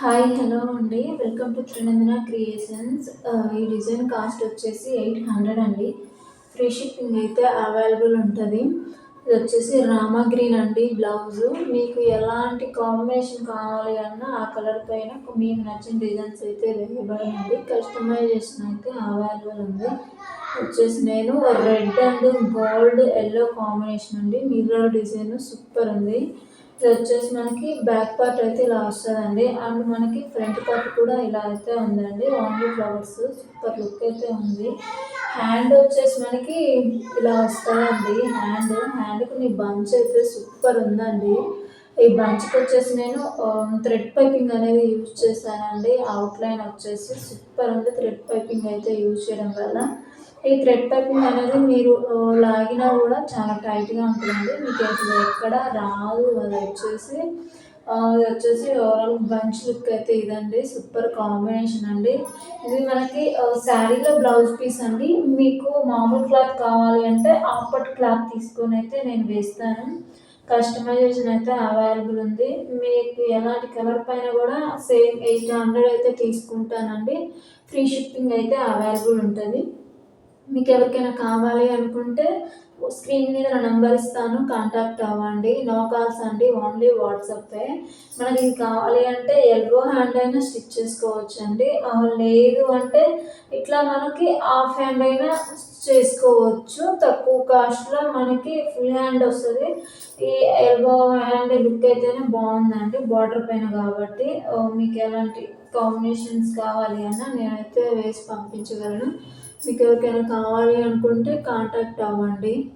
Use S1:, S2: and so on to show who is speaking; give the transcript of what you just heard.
S1: Hi hello అండి. Welcome to Trinandana creations. ఈ design cost వచ్చేసి ఎయిట్ హండ్రెడ్ అండి. ఫ్రీ షిప్పింగ్ అయితే అవైలబుల్ ఉంటుంది. ఇది వచ్చేసి రామా గ్రీన్ అండి బ్లౌజ్. మీకు ఎలాంటి కాంబినేషన్ కావాలి అన్నా ఆ కలర్ పైన మీకు నచ్చిన డిజైన్స్ అయితే వేయబడింది కస్టమైజేషన్ అయితే అవైలబుల్ ఉంది. వచ్చేసి నేను red and gold yellow combination అండి. మిర్రర్ డిజైన్ సూపర్ ఉంది. ఇది వచ్చేసి మనకి బ్యాక్ పార్ట్ అయితే ఇలా వస్తుందండి. అండ్ మనకి ఫ్రంట్ పార్ట్ కూడా ఇలా అయితే ఉందండి. ఓన్లీ ఫ్లవర్స్ సూపర్ లుక్ అయితే ఉంది. హ్యాండ్ వచ్చేసి మనకి ఇలా వస్తుందండి హ్యాండ్ హ్యాండ్కి నీ బంచ్ అయితే సూపర్ ఉందండి. ఈ బంచ్కి వచ్చేసి నేను um, థ్రెడ్ పైపింగ్ అనేది యూజ్ చేశానండి. అవుట్లైన్ వచ్చేసి సూపర్ ఉంది. థ్రెడ్ పైపింగ్ అయితే యూజ్ చేయడం వల్ల. ఈ థ్రెడ్ పైపింగ్ అనేది మీరు లాగినా కూడా చాలా టైట్గా ఉంటుంది. మీకు అసలు ఎక్కడ రాదు. అది వచ్చేసి ఇది వచ్చేసి ఓవరాల్ బంచ్ లుక్ అయితే ఇదండి. సూపర్ కాంబినేషన్ అండి. ఇది మనకి శారీలో బ్లౌజ్ పీస్ అండి. మీకు మామూలు క్లాత్ కావాలి అంటే ఆపట్ క్లాత్ తీసుకొని అయితే నేను వేస్తాను. కస్టమైజేషన్ అయితే అవైలబుల్ ఉంది. మీకు ఎలాంటి కలర్ పైన కూడా సేమ్ ఎయిట్ హండ్రెడ్ అయితే తీసుకుంటానండి. ఫ్రీ షిప్పింగ్ అయితే అవైలబుల్ ఉంటుంది. మీకు ఎవరికైనా కావాలి అనుకుంటే స్క్రీన్ మీద నా నెంబర్ ఇస్తాను కాంటాక్ట్ అవ్వండి. నో కాల్స్ అండి ఓన్లీ వాట్సాపే మనకి ఇది కావాలి అంటే ఎల్బో హ్యాండ్ అయినా స్టిచ్ చేసుకోవచ్చు అండి లేదు అంటే ఇట్లా మనకి హాఫ్ హ్యాండ్ అయినా చేసుకోవచ్చు. తక్కువ కాస్ట్లో మనకి ఫుల్ హ్యాండ్ వస్తుంది. ఈ ఎల్బో హ్యాండ్ లుక్ అయితేనే బాగుందండి బార్డర్ పైన కాబట్టి. మీకు ఎలాంటి కాంబినేషన్స్ కావాలి అన్న నేనైతే వేసి పంపించగలను. మీకు ఎవరికైనా కావాలి అనుకుంటే కాంటాక్ట్ అవ్వండి.